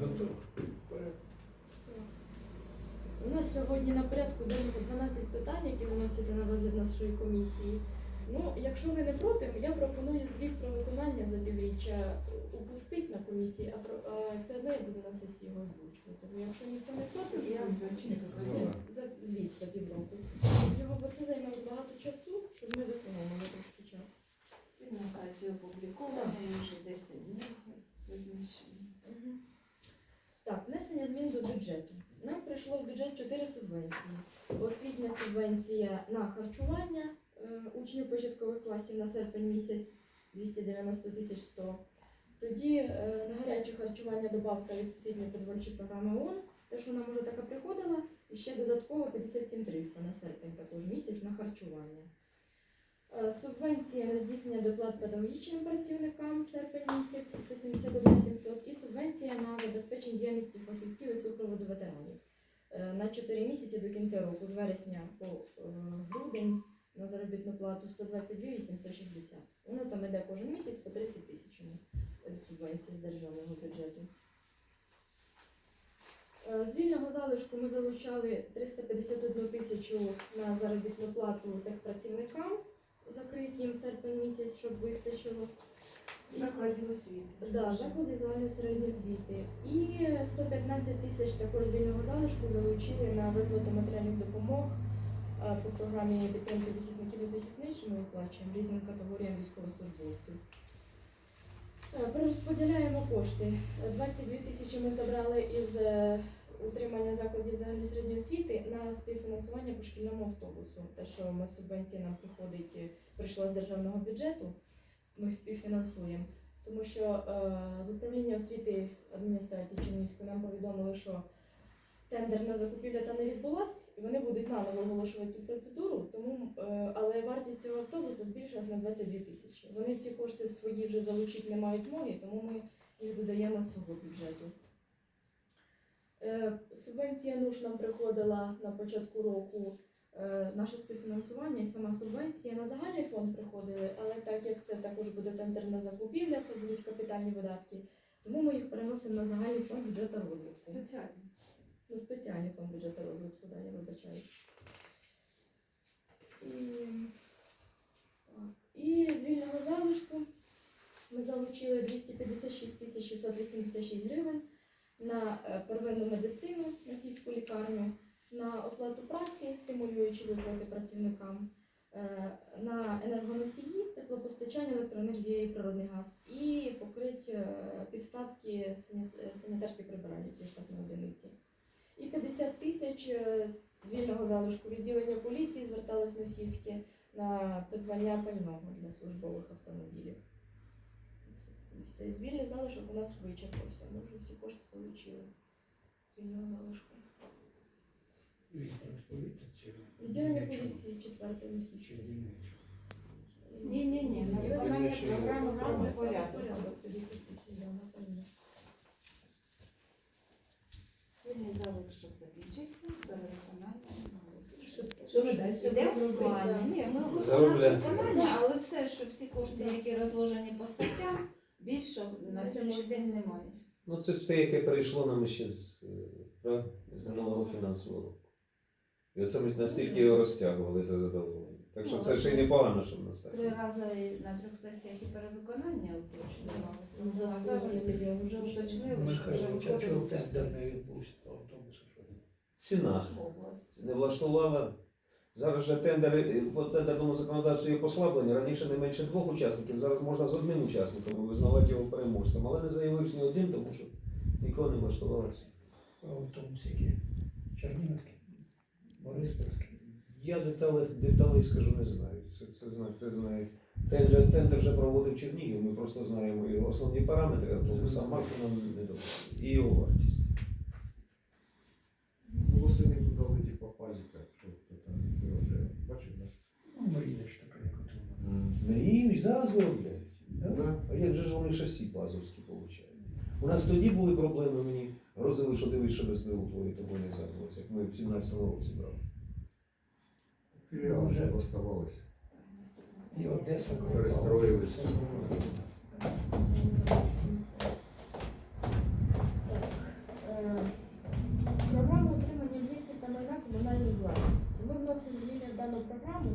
Готово. У нас сьогодні на порядку денного 12 питань, які виносяться на розгляд нашої комісії. Ну, якщо ви не проти, я пропоную звіт про виконання за півріччя упустити на комісії, а, про, а все одно я буду на сесії його озвучувати. Тому якщо ніхто не проти, я за звіт за півроку. Його, бо це займає багато часу, щоб ми зекономили трошки час. Він на сайті опублікований вже 10 днів розміщений. Так, внесення змін до бюджету. Нам прийшло в бюджет 4 субвенції. Освітня субвенція на харчування е, учнів початкових класів на серпень місяць 290 тисяч 100. Тоді е, на гаряче харчування добавка від освітньої продовольчої програми ООН, те, що нам уже така приходила, і ще додатково 57 300 на серпень також місяць на харчування. Е, Субвенція на здійснення доплат педагогічним працівникам серпень місяць 171 700 і субвенція на забезпечення діяльності фахівців і супроводу ветеранів е, на 4 місяці до кінця року, з вересня по е, грудень на заробітну плату 122 860. Воно там іде кожен місяць по 30 тисяч з субвенції з державного бюджету. З вільного залишку ми залучали 351 тисячу на заробітну плату техпрацівникам, закрити їм серпень місяць, щоб вистачило. Закладів освіти. Да, заклади загальної середньої освіти. І 115 тисяч також вільного залишку залучили на виплату матеріальних допомог е, по програмі підтримки захисників і захисниць, що ми виплачуємо різним категоріям військовослужбовців. Е, Перерозподіляємо кошти. Е, 22 тисячі ми забрали із е, утримання закладів загальної середньої освіти на співфінансування по шкільному автобусу. Те, що ми субвенція нам приходить, е, прийшла з державного бюджету, ми співфінансуємо. Тому що е, з управління освіти адміністрації Чернігівської нам повідомили, що тендерна закупівля та не відбулась, і вони будуть наново оголошувати цю процедуру. Тому, е, але вартість цього автобуса збільшилась на 22 тисячі. Вони ці кошти свої вже залучити не мають змоги, тому ми їх додаємо з свого бюджету. Е, Субвенція НУШ нам приходила на початку року е, наше співфінансування і сама субвенція на загальний фонд приходили, але так як це також буде тендерна закупівля, це будуть капітальні видатки, тому ми їх переносимо на загальний фонд бюджету розвитку. Спеціально. На спеціальний фонд бюджету розвитку, да, я вибачаюсь. І, так. і з вільного залишку ми залучили 256 686 гривень на е, первинну медицину, на сільську лікарню, на оплату праці, стимулюючи виплати працівникам, е, на енергоносії, теплопостачання, електроенергія і природний газ, і покрить е, півставки сані- санітарки прибиральниці штатної одиниці. І 50 тисяч з вільного залишку відділення поліції зверталось Носівське на придбання пального для службових автомобілів. Це Все з вільний залишок у нас вичерпався. Ми вже всі кошти залучили з залишку. Відділення поліції четверте Чи Ні-ні-ні, на виконання програми є програма. порядку. Порядок 50 тисяч да, на пальне. Залишок закінчився, перевиконання немає. Що ми далі. Ні, ми у нас Заробляти. виконання, але все, що всі кошти, які розложені по статтям, більше на сьогоднішній день немає. Ну, це ж те, яке перейшло нам ще з, е, з минулого фінансового року. І оце ми настільки його розтягували за задоволення. Так що це ще й непогано, що в нас так. Три рази на трьох сесіях і перевиконання уточнювали. Ну, А зараз вже уточнили, що вже Михайлович, виходить чого тендер не відбувся по автобусу? Ціна область. не влаштувала. Зараз же тендери по тендерному законодавству є послаблені. Раніше не менше двох учасників, зараз можна з одним учасником визнавати його переможцем. Але не заявився ні один, тому що нікого не автобусі? Чернігівський? Бориспільський? Я деталей, деталей скажу не знаю. Це, це, це знає. Тендер, тендер вже проводив Чернігів, ми просто знаємо його основні параметри а марку нам не доводили. І його вартість. грязно, блядь. А як же ж вони шасі пазовські, получають? У нас тоді були проблеми, мені грозили, що дивись, що без не утворює не загроз, як ми в 17-му році брали. Філіал вже оставалось. І Одеса перестроїлися. Е, Програма отримання об'єктів та майна комунальної власності. Ми вносимо зміни в дану програму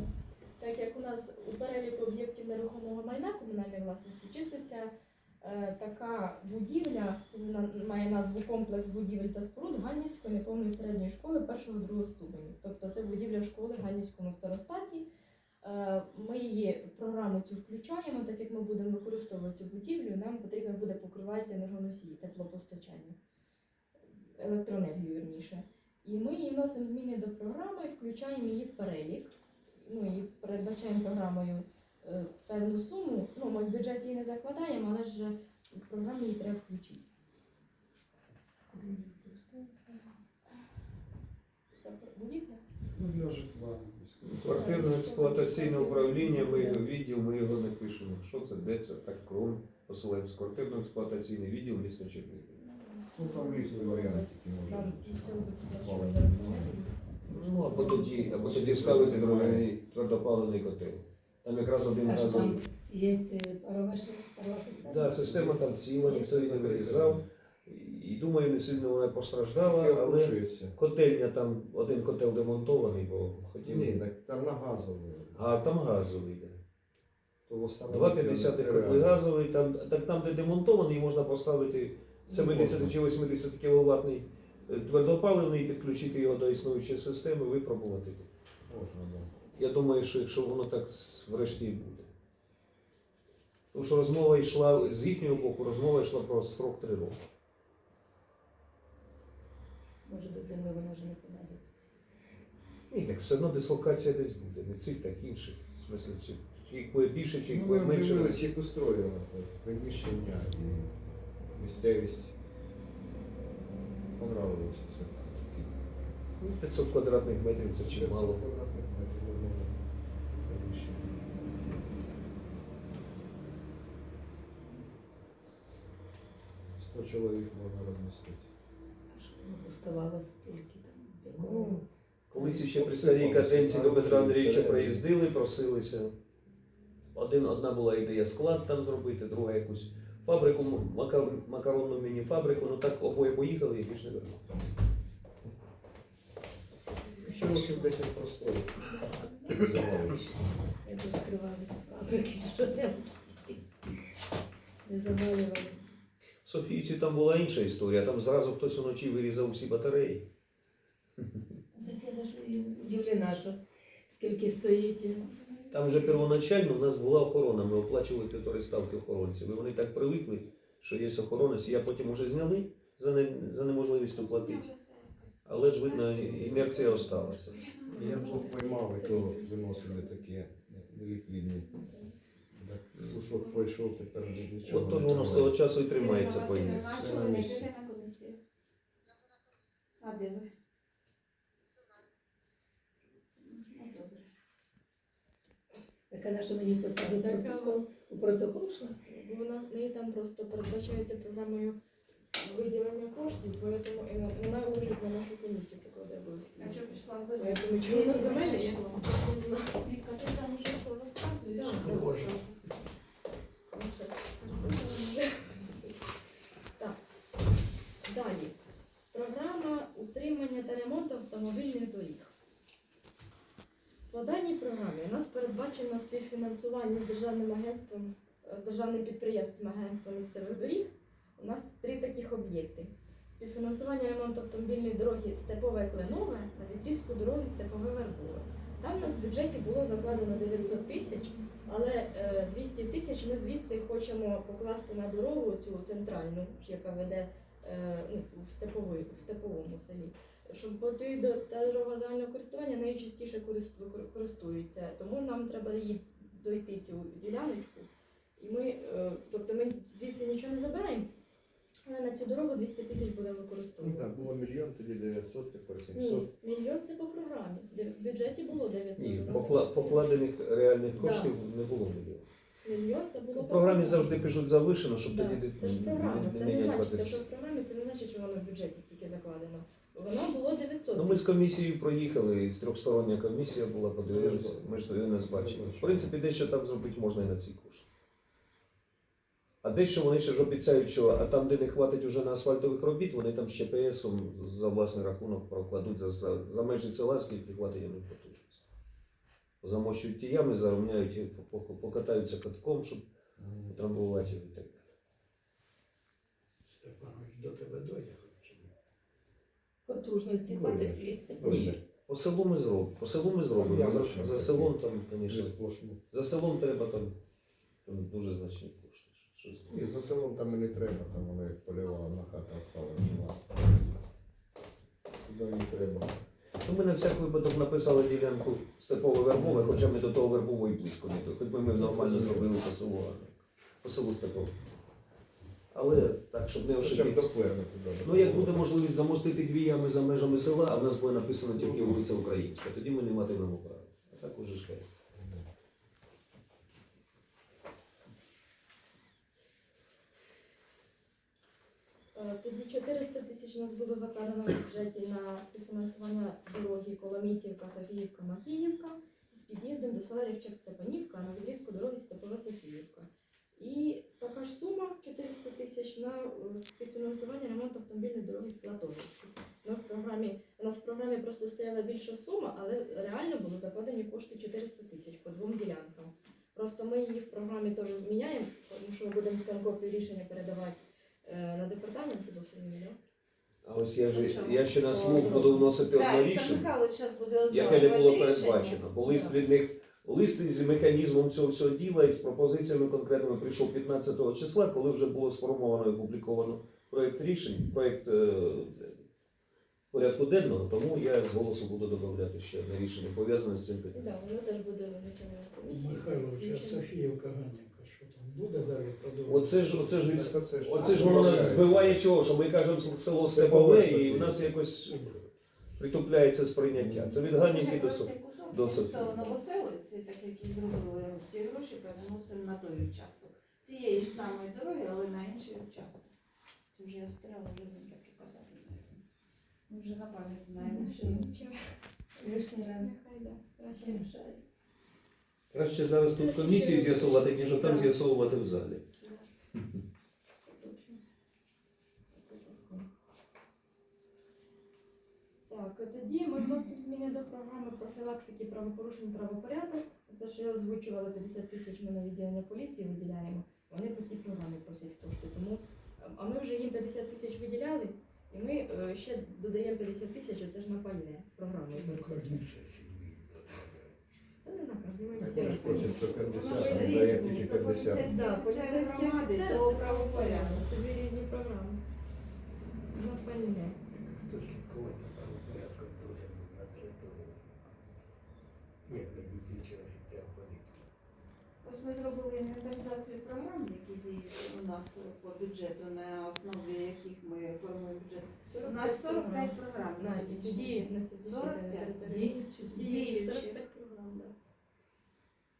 так як у нас у переліку об'єктів нерухомого майна комунальної власності числиться е, така будівля, вона має назву комплекс будівель та споруд Ганнівської неповної середньої школи першого другого ступені. Тобто це будівля школи в Ганнівському старостаті. Е, Ми її в програму цю включаємо, так як ми будемо використовувати цю будівлю, нам потрібно буде покриватися енергоносії, теплопостачання, електроенергію вірніше. І ми її вносимо зміни до програми, включаємо її в перелік. Ну і передбачаємо програмою е, певну суму. Ну, ми в бюджеті її не закладаємо, але ж в програмі її треба включити. Це будівля? Ну, для житла. Квартирно-експлуатаційне управління, ми його відділ, ми його не пишемо. Що це, де це, так кром посилаємось. Квартирно-експлуатаційний відділ міста Чернігів. Ну там різні варіанти, які Нам або тоді, або тоді ставити другий твердопаливний котел. Там якраз один А що газовий. там є парова ши- парова система? Да, система там ціла, ніхто її не вирізав. І думаю, не сильно вона постраждала, але котельня там, один котел демонтований, бо хотів. Ні, так там на газовий. А там газовий. Да. То встановити 2,50 нереально. котли газовий, там, так, там, де демонтований, можна поставити 70 чи 80 кВт твердопаливний, підключити його до існуючої системи, випробувати. Можна, да. Я думаю, що якщо воно так врешті і буде. Тому що розмова йшла з їхнього боку, розмова йшла про срок 3 роки. Може до зими воно вже не понадобиться. Ні, так все одно дислокація десь буде, не цих, так інших. В смислі, чи, чи їх буде більше, чи їх Ну, буде ми менше. дивились, як устроєно приміщення і місцевість. Понравилося все. Ну, 500 квадратних метрів це чи 500 квадратних метрів одного приміщення. Сто чоловік можна розмістити. А що воно стільки там? Ну. Колись ще при старій каденції до Петра Андрійовича приїздили, просилися. Один, одна була ідея склад там зробити, друга якусь фабрику, мака- макаронну міні-фабрику, ну так обоє поїхали і більше не вернули. Ще років 10 простою. Завалиться. Як відкривали ті фабрики, що там не завалювалися. В Софійці там була інша історія, там зразу хтось уночі вирізав усі батареї. Так я за що і удивлена, що скільки стоїть. Там вже первоначально у нас була охорона, ми оплачували півтори ставки охоронців. І вони так привикли, що є охоронець, я потім вже зняли за, не, за неможливістю платити. Але ж видно, інерція осталася. Я двох поймав, і то виносили такі неліквідні. Так, Слушок пройшов, тепер нічого. От тож воно з того часу і тримається по інерції. Васильівна, Все а на чого ви не місці. йдете на комісію? А де ви? Ну, добре. Так а на що мені писали Так, а- протокол? У протокол що? Бо вона в неї там просто передбачається програмою виділення коштів, тому і вона- вона лежить на нашу комісію прикладає обов'язки. А що пішла в Я землю? чому на не. Віка, ти там уже що розказуєш? Так, Боже. Ну, щас. Так. Далі. Програма утримання та ремонту автомобільних доріг. По даній програмі у нас передбачено співфінансування з державним агентством, з державним підприємством агентства місцевих доріг. У нас три таких об'єкти. Співфінансування ремонту автомобільної дороги Степове Кленове на відрізку дороги Степове Вербове. Там у нас в бюджеті було закладено 900 тисяч, але е, 200 тисяч ми звідси хочемо покласти на дорогу цю центральну, яка веде е, ну, в, степовий, в степовому селі. Щоб бо ти до та дорога загального користування нею частіше користуються. Тому нам треба її дойти цю діляночку. І ми, е, тобто ми звідси нічого не забираємо, але на цю дорогу 200 тисяч будемо Ну використовувати. так, було мільйон, тоді 900, тепер Ні, 700. мільйон це по програмі. В бюджеті було 900. Ні, покла- покладених реальних Да. коштів не було мільйона. Мільйон це було В програмі завжди пишуть завишено, щоб Да, тоді Це ж програма, не, це не не міняти значить, те, що в програмі це не значить, що воно в бюджеті стільки закладено. Воно було 900. Ну, ми з комісією проїхали, з трьохстороння комісія була, подивилися, ми ж не бачили. В принципі, дещо там зробити можна і на ці кошти. А дещо вони ще ж обіцяють, що а там, де не хватить уже на асфальтових робіт, вони там ще ПСом за власний рахунок прокладуть за, за, за межі села, скільки хватить їм потужності. замощують ті ями, заровняють, і по- по- покатаються катком, щоб трамбувати і так далі. Степанович до тебе дойде? Потужності хватить. Ні. По селу ми зробимо. По селу ми зробимо. Я За, за селом там, звісно, за селом треба там, там дуже значні кошти. Щось. І за селом там і не треба, там воно як полювала на хата стала жила. Туди не треба. Ну, ми на всяк випадок написали ділянку степове вербове, хоча ми до того вербової близько не до. Хоч би ми нормально зробили по селу, а по селу степове. Але так, щоб не ошибитися. Ну, як буде можливість замостити дві ями за межами села, а в нас буде написано тільки вулиця Українська, тоді ми не матимемо права. А так уже ж кажуть. Е, Тоді 400 тисяч у нас буде закладено в бюджеті на співфінансування дороги Коломійцівка, Софіївка, Макіївка з під'їздом до села Рівчак Степанівка на відрізку дороги Степова Софіївка. І така ж сума 400 тисяч на е, співфінансування ремонту автомобільної дороги в Платовиці. Ми в програмі, у нас в програмі просто стояла більша сума, але реально були закладені кошти 400 тисяч по двом ділянкам. Просто ми її в програмі теж зміняємо, тому що ми будемо сканкопію рішення передавати е, на департамент підозрюємо, да? А ось я ж я ще на слух буду вносити одне рішення. Яке не було передбачено. Бо лист від них лист з механізмом цього всього діла і з пропозиціями конкретними прийшов 15 числа, коли вже було сформовано і опубліковано проєкт рішень, проєкт е, порядку денного, тому я з голосу буду додавати ще одне рішення пов'язане з цим питанням. Да, воно теж буде комісію. Михайлович, а. Софіївка Ганівка, що там буде далі продовжувати? Оце ж оце ж ж- оце ж воно нас збиває чого, що ми кажемо село Степове, і в нас якось притупляється сприйняття. Це від Ганівки до Софії. До до Софії. Новоселиці, так як зробили ті гроші, переносимо на той участок. Цієї ж самої дороги, але на інший участок. Це вже я встряла, вже не так і казати. наверно. Ми вже на пам'ять знаємо все. Лишній раз Нехай, да, краще. мішає. Краще зараз тут комісію з'ясувати, ніж там з'ясовувати в залі. Точно. Так, тоді ми вносимо зміни до програми профілактики правопорушень правопорядок. Це що я озвучувала 50 тисяч ми на відділення поліції виділяємо. Вони по цій програмі просять кошти. Тому а ми вже їм 50 тисяч виділяли, і ми е, ще додаємо 50 тисяч, оце ж на пальне програму. На кожній сесії ми додаємо. Та не на кожній просять 150, Воно ж а дає тільки 50. поліцейські Да, офіцери поліцейські громади, то це правопорядок. Це дві різні програми. На пальне. Як не діючий офіцер поліції. Ось ми зробили інвентаризацію програм, які діють у нас по бюджету, на основі яких ми формуємо бюджет. У нас 45 програм на На сьогоднішній день. діють на сьогодні. 45. Діючі. Діючі. 45 програм, да.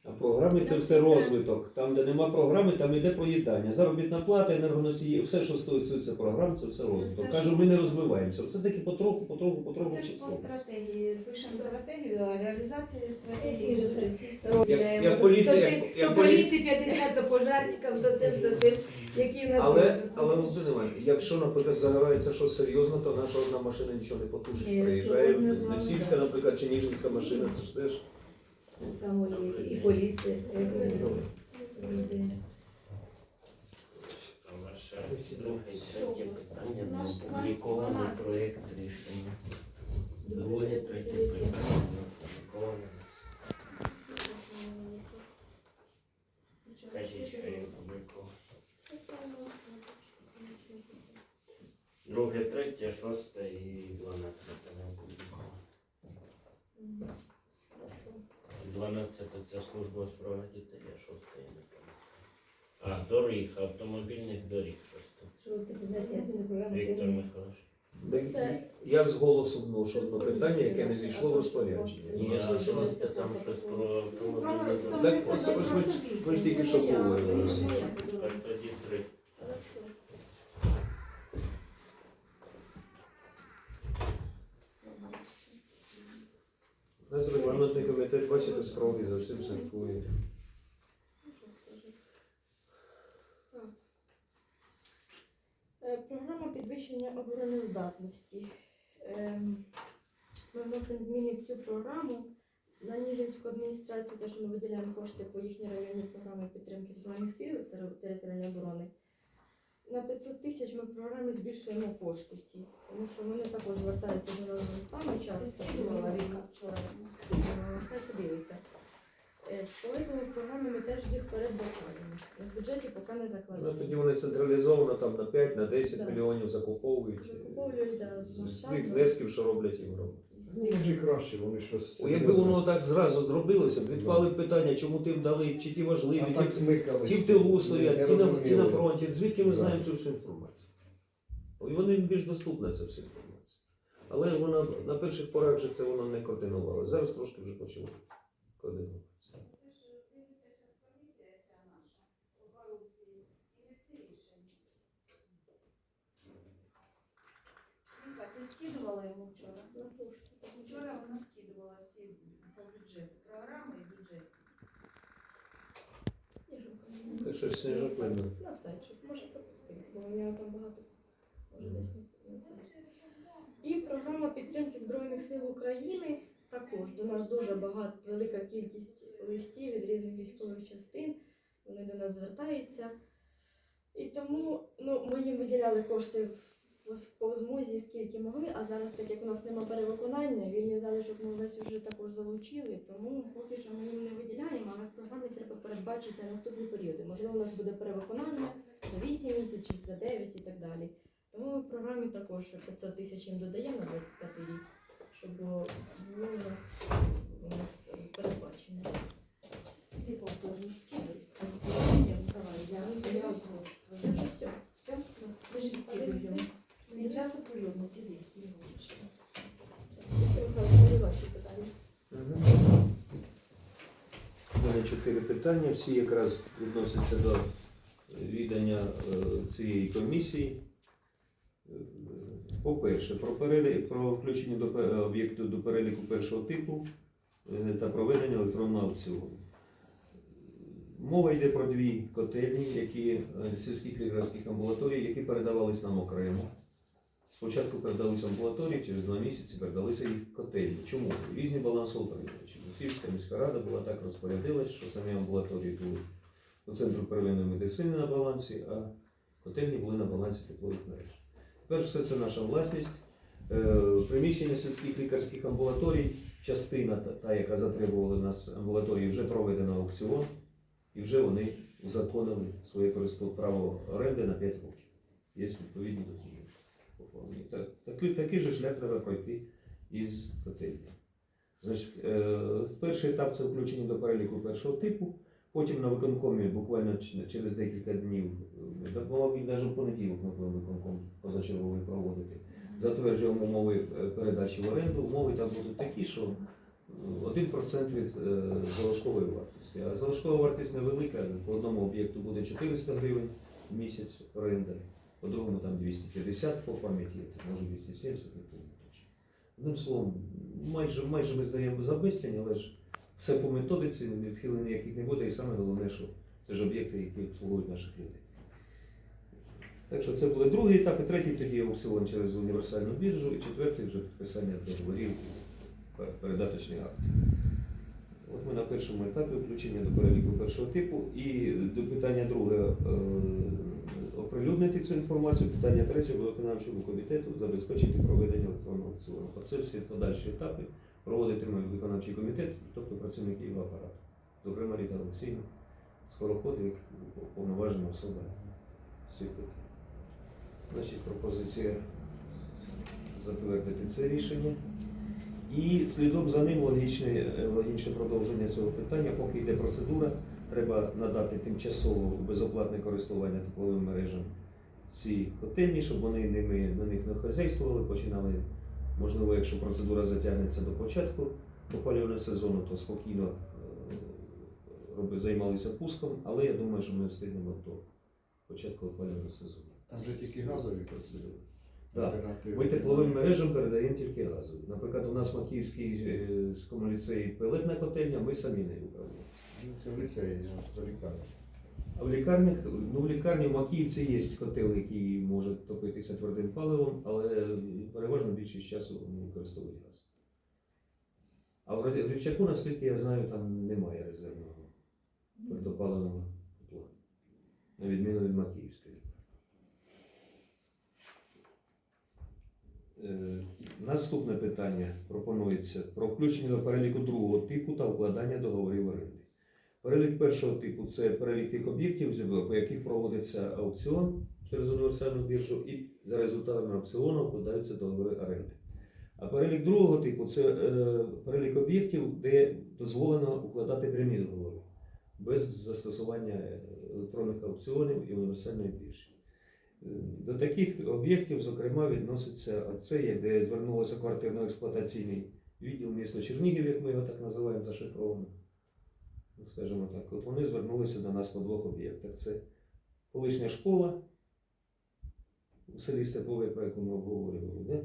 А програми це все розвиток. Там, де нема програми, там іде поїдання. Заробітна плата, енергоносії, все, що стосується програм, це все розвиток. все, Кажу, ми не розвиваємося. Все таки потроху, потроху, потроху. Це ж по стратегії. Пишемо стратегію, а реалізацію стратегії ж ці. Як- як поліція- то, як- то поліції 50, то пожарникам, то тим, то тим, які в нас Але, але Володимир Іванович, якщо, наприклад, загорається щось серйозно, то наша одна машина нічого не потушить. Ні, Приїжджає сьогодні з вами, Несільська, наприклад, чи Ніжинська машина, це ж теж самої і поліції, як самі. А ваше друге і третє питання не опубліковане. Друге, третє, шосте і дванадцяте не опубліковане. 12 це служба справа дітей, а 6 я не пам'ятаю. А, доріг, автомобільних доріг щось там. Що ти Віктор? Михайлович. Я з голосу вношу одне питання, яке не зійшло в Ні, розпорядження. а щось там щось про автомобільні доріги. Так, ось- ось ми ж- ми ж тільки що говорили. Е, так, тоді три. Регламентний комітет, бачите, справді за всім слідкує. Е, Програма підвищення обороноздатності. Ем, Ми вносимо зміни в цю програму На Ніжинську адміністрацію те, що ми виділяємо кошти по їхній районній програмі підтримки Збройних сил територіальної оборони. На 500 тисяч ми в програмі збільшуємо кошти ці, тому що вони також звертаються до нас з листами часто. вчора. Е, Хай подивиться. Е, Тому в програмі ми теж їх передбачаємо. В бюджеті поки не Ну, тоді вони централізовано там на 5, на 10 Так. мільйонів закуповують. Закуповують да, З тих внесків, що роблять їм роблять. Ну, може і краще, вони щось. О, Якби воно так зразу зробилося, відпали б питання, чому тим дали, чи ті важливі, а ті, так смикались. ті в тилу не стоять, ті на, ті на розуміли. фронті. Звідки ми Да. знаємо цю всю інформацію? І вони більш доступна ця вся інформація. Але вона на перших порах вже це воно не координувало. Зараз трошки вже почало координуватися. Віка, ти скидувала йому вчора? На пошту. Вчора вона скидувала всі по бюджету, програми і бюджет. Сніжинка. Це щось сніжок видно. На сайт, може пропустити, бо у нього там багато. Може десь не-. І програма підтримки Збройних сил України також. До нас дуже багато, велика кількість листів від різних військових частин. Вони до нас звертаються. І тому ну, ми їм виділяли кошти в, по змозі, скільки могли, а зараз, так як у нас немає перевиконання, вільний залишок ми весь вже також залучили, тому поки що ми їм не виділяємо, але в програмі треба передбачити на наступні періоди. Можливо, у нас буде перевиконання за 8 місяців, за 9 і так далі. Тому ми в програмі також 500 тисяч їм додаємо на 25 рік, щоб було було у нас передбачено. Ти повторно скидуй. Давай, я, я озвучу. Це вже все. Все? Пиши скидуй йому. Він час оприлюднить, іди. Трохи ваші питання. У мене чотири питання, всі якраз відносяться до відання е, цієї комісії. Е, По-перше, про, перелі- про включення до об'єкту до переліку першого типу е, та проведення електронного аукціону. Мова йде про дві котельні, які сільських лікарських амбулаторій, які передавались нам окремо. Спочатку передалися амбулаторії, через два місяці передалися їх котельні. Чому? Різні балансоутримувачі. Київська міська рада була так розпорядилась, що самі амбулаторії були у центру первинної медицини на балансі, а котельні були на балансі теплових мереж. Тепер все це наша власність. Е, Приміщення сільських лікарських амбулаторій, частина та, яка затребувала нас амбулаторії, вже проведено аукціон, і вже вони узаконили своє право оренди на 5 років. Є відповідні документи Так, такий, такий же шлях треба пройти із котельні. Значить, е, перший етап це включення до переліку першого типу. Потім на виконкомі буквально через декілька днів, е, навіть в понеділок ми будемо виконком позачерговий проводити. Затверджуємо умови е, передачі в оренду. Умови там будуть такі, що е, 1% від залишкової вартості. А залишкова вартість невелика. По одному об'єкту буде 400 гривень в місяць оренда, по другому там 250 по пам'яті, може 270, не помню точно. Одним словом, майже, майже ми здаємо за безцінь, але ж все по методиці, відхилень ніяких не буде, і саме головне, що це ж об'єкти, які обслуговують наших людей. Так що це буде другий етап, і третій тоді аукціон через універсальну біржу, і четвертий вже підписання договорів передаточний акт. От ми на першому етапі включення до переліку першого типу. І до питання друге е, оприлюднити цю інформацію. Питання третє до виконавчого комітету забезпечити проведення електронного аукціону. Оце всі подальші етапи проводитиме виконавчий комітет, тобто працівники його апарату. Зокрема, Ріта Олексійовна, скороход, як повноважена особа з цих питань. Значить, пропозиція затвердити це рішення. І слідом за ним логічне, логічне продовження цього питання, поки йде процедура, треба надати тимчасово безоплатне користування тепловим мережам ці котельні, щоб вони ними на них не хазяйствували, починали, можливо, якщо процедура затягнеться до початку опалювального сезону, то спокійно е, роби- займалися пуском, але я думаю, що ми встигнемо до початку опалювального сезону. Там же тільки газові процедури. Так. Ми тепловим мережам передаємо тільки газові. Наприклад, у нас Макіївський е, ліцеї пелетна котельня, ми самі не управляємо. Це в ліцеї, а в лікарні. А в лікарнях, ну в лікарні в Макіївці є котел, який може топитися твердим паливом, але переважно більшість часу вони використовують газ. А в Рівчаку, наскільки я знаю, там немає резервного твердопаливного котла. На відміну від Макіївської. Е, Наступне питання пропонується про включення до переліку другого типу та укладання договорів оренди. Перелік першого типу це перелік тих об'єктів, по яких проводиться аукціон через універсальну біржу, і за результатами аукціону укладаються договори оренди. А перелік другого типу це е, перелік об'єктів, де дозволено укладати прямі договори без застосування е, електронних аукціонів і універсальної біржі. Е, До таких об'єктів, зокрема, відноситься оце, де звернулося квартирно-експлуатаційний відділ міста Чернігів, як ми його так називаємо зашифровано. Ну, Скажімо так, от вони звернулися до нас по двох об'єктах. Це колишня школа у селі Степове, про яку ми обговорювали, де?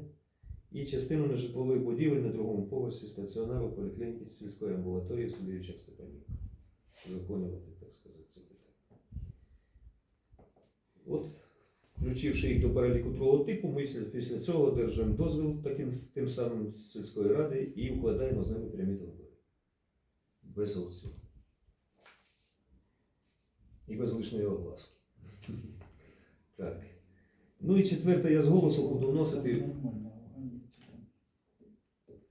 і частину нежитлових будівель на другому поверсі стаціонару поліклініки сільської амбулаторії в селі Вівчак Степанів. Законювати, так сказати, це питання. От, включивши їх до переліку другого типу, ми після- цього одержуємо дозвіл таким, тим самим сільської ради і укладаємо з ними прямі договори. Без аукціону. І без лишньої огласки. Так. Ну і четверте, я з голосу буду вносити.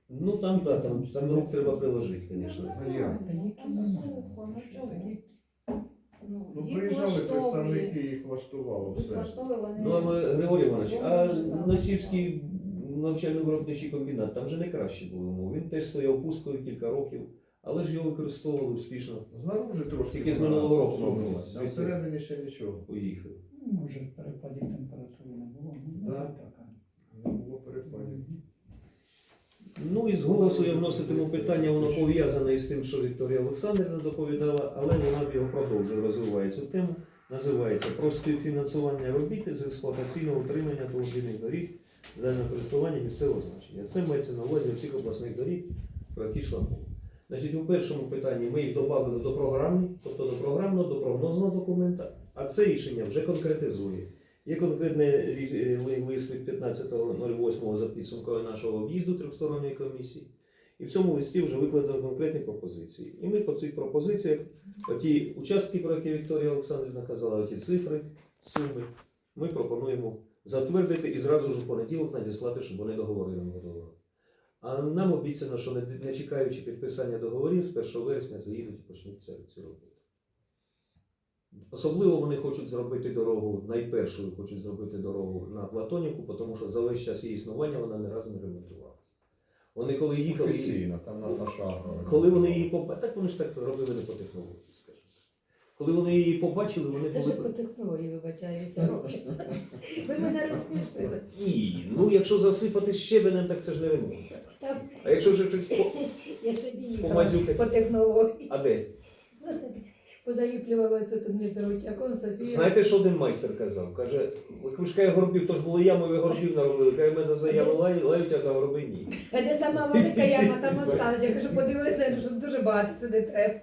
Ну там, так, там, там рук треба приложити, звісно. Ну? Ну, Ну, їх приїжджали представники, їх влаштувало все. Ну, а ми, Григорій Іванович, а. Носівський навчально-виробничий комбінат, там вже не краще були умови. Він теж стояв пусткою кілька років, але ж його використовували успішно. Знаружи трошки. Тільки з вона минулого року робилось. А всередині ще нічого. Поїхали. Ну, Може, перепадів температури не було. Ну, Да. така. Не було перепадів. Ну і з голосу я вноситиму питання, воно пов'язане із тим, що Вікторія Олександрівна доповідала, але вона б його продовжує, розвиває цю тему. Називається про співфінансування робіт з експлуатаційного утримання автомобільних доріг загального користування місцевого значення. Це мається на увазі всіх обласних доріг, про які йшла мова. Значить, у першому питанні ми їх додали до програмні, тобто до програмного, до прогнозного документа, а це рішення вже конкретизує. Є конкретний лист від 15.08 за підсумкою нашого об'їзду трьохсторонньої комісії. І в цьому листі вже викладено конкретні пропозиції. І ми по цих пропозиціях, оті участки, про які Вікторія Олександрівна казала, оті цифри, суми, ми пропонуємо затвердити і зразу ж у понеділок надіслати, щоб вони договорили на договор. А нам обіцяно, що не, не чекаючи підписання договорів, з 1 вересня заїдуть і почнуть ці, ці роботи. Особливо вони хочуть зробити дорогу, найпершою хочуть зробити дорогу на Платоніку, тому що за весь час її існування вона не разу не ремонтувалася. Вони коли їхали, Офіційно, там Наташа коли вони її побачили, так вони ж так робили не по технології, скажімо. Коли вони її побачили, вони Це вже були. по технології, вибачаюся, роблю. Ви мене розсмішили. Ні, ну якщо засипати щебенем, так це ж не ремонт. Там А якщо вже щось по... я собі їхала по технології. А де? Позаліплювала це тут між Ручаком, Софією. Знаєте, що один майстер казав? Каже, ви ж каже, горбів, то ж були ями, ви горбів наробили. Каже, мене за ями лають, лають, а за горби ні. А де сама велика яма, там осталась. Я кажу, подивилась, на що дуже багато сюди треба.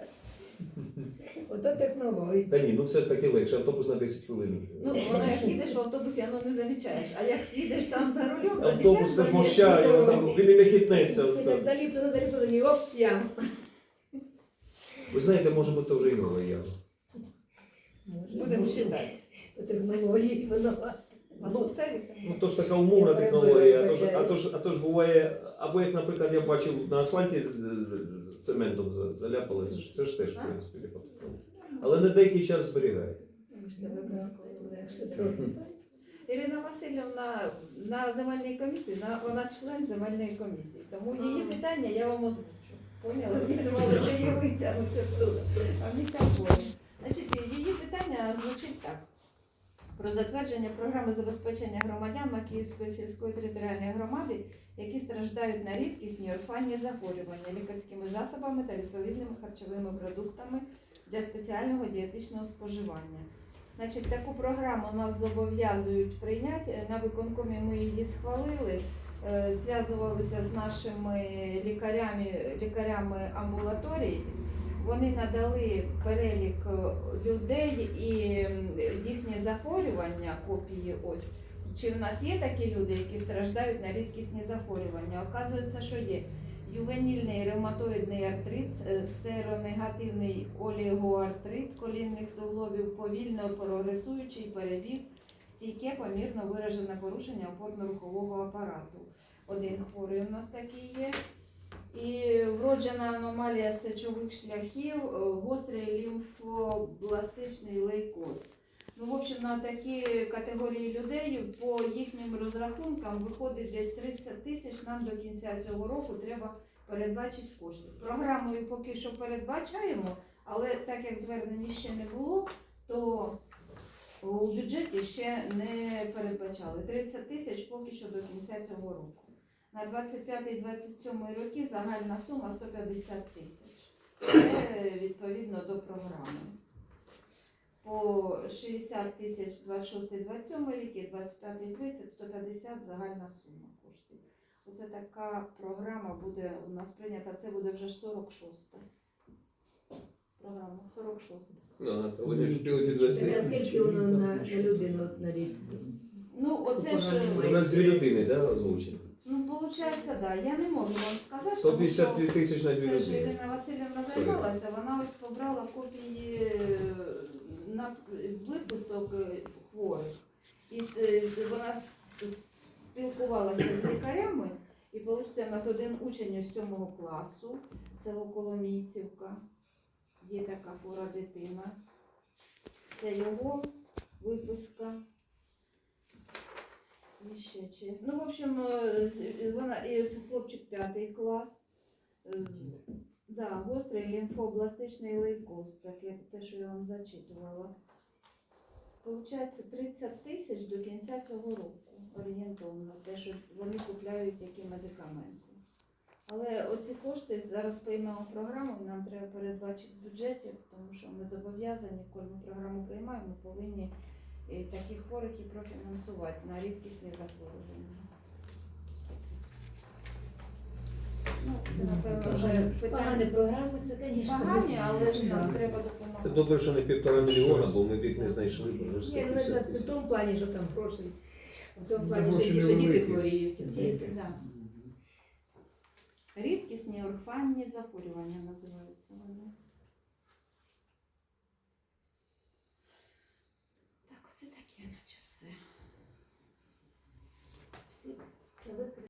Ото технології. Та ні, ну все ж таки легше, автобус на 10 хвилин. Ну, воно як їдеш в автобусі, воно не замічаєш. А як їдеш сам за рулем, то Автобус це мощає, він він не хитнеться. І так заліплено, заліплено, і оп, яма. Ви знаєте, може бути вже і нова яма. Будемо читати. По технології воно. Вас у селі? Ну то ж така умовна Я технологія, а то ж, а, то ж, а то ж буває, або як, наприклад, я бачив на асфальті е, цементом заляпали, це ж, це ж теж, в принципі, потрібно. Але на деякий час зберігає. Вибачте, Ну. Ірина Васильівна на земельній комісії, на, вона член земельної комісії. Тому її питання я вам озвучу. Поняли? Я думала, що її витягнути тут. А в мікрофоні. Значить, її питання звучить так. Про затвердження програми забезпечення громадян Макіївської сільської територіальної громади, які страждають на рідкісні орфанні захворювання лікарськими засобами та відповідними харчовими продуктами для спеціального дієтичного споживання. Значить, таку програму нас зобов'язують прийняти. Е, На виконкомі ми її схвалили, е, зв'язувалися з нашими лікарями, лікарями амбулаторій. Вони надали перелік е, людей і їхні захворювання, копії ось. Чи в нас є такі люди, які страждають на рідкісні захворювання? Оказується, що є. Ювенільний ревматоїдний артрит, е, серонегативний олігоартрит колінних суглобів, повільно прогресуючий перебіг, стійке помірно виражене порушення опорно-рухового апарату. Один хворий у нас такий є. І вроджена аномалія сечових шляхів, е, гострий лімфобластичний лейкоз. Ну, в общем, на такі категорії людей по їхнім розрахункам виходить десь 30 тисяч. Нам до кінця цього року треба передбачити коштів. Програмою поки що передбачаємо, але так як звернень ще не було, то у бюджеті ще не передбачали. 30 тисяч поки що до кінця цього року. На 25-27 роки загальна сума 150 тисяч. Це відповідно до програми. По 60 тисяч 26-27 рік 25-30 150 загальна сума коштів. Оце така програма буде у нас прийнята. Це буде вже 46 програма. 46 Ну, на то ви ж. Так а скільки воно на, на людину на рік? Ну, оце ж. У нас дві людини, да, озвучені? Ну, виходить, так. Да. Я не можу вам сказати, тому 152 що тисяч на дві це ж людини. Ірина Васильівна займалася, вона ось побрала копії е, на виписок е, хворих. І е, вона спілкувалася з лікарями, і вийшло, у нас один учень із 7 класу, село Коломійцівка. Є така хвора дитина. Це його виписка. І ще чесно. Ну, в общем, е, вона і хлопчик п'ятий клас. Е, Да, гострий лімфобластичний лейкоз, так як те, що я вам зачитувала. Получається 30 тисяч до кінця цього року орієнтовно, те, що вони купляють які медикаменти. Але оці кошти зараз приймемо програму, нам треба передбачити в бюджеті, тому що ми зобов'язані, коли ми програму приймаємо, ми повинні і таких хворих і профінансувати на рідкісні захворювання. Ну, це напевно вже Погані питання програми, це, звісно. погані, але ж нам треба Це допомагати. добре, що не півтора мільйона, бо ми бік не знайшли, бо вже Ні, ну не 150 в тисяч. тому плані, що там грошей. В тому Ну, плані, що гроші ді- діти невеликі. хворіють. Діти, да. Рідкісні орфанні захворювання називаються вони.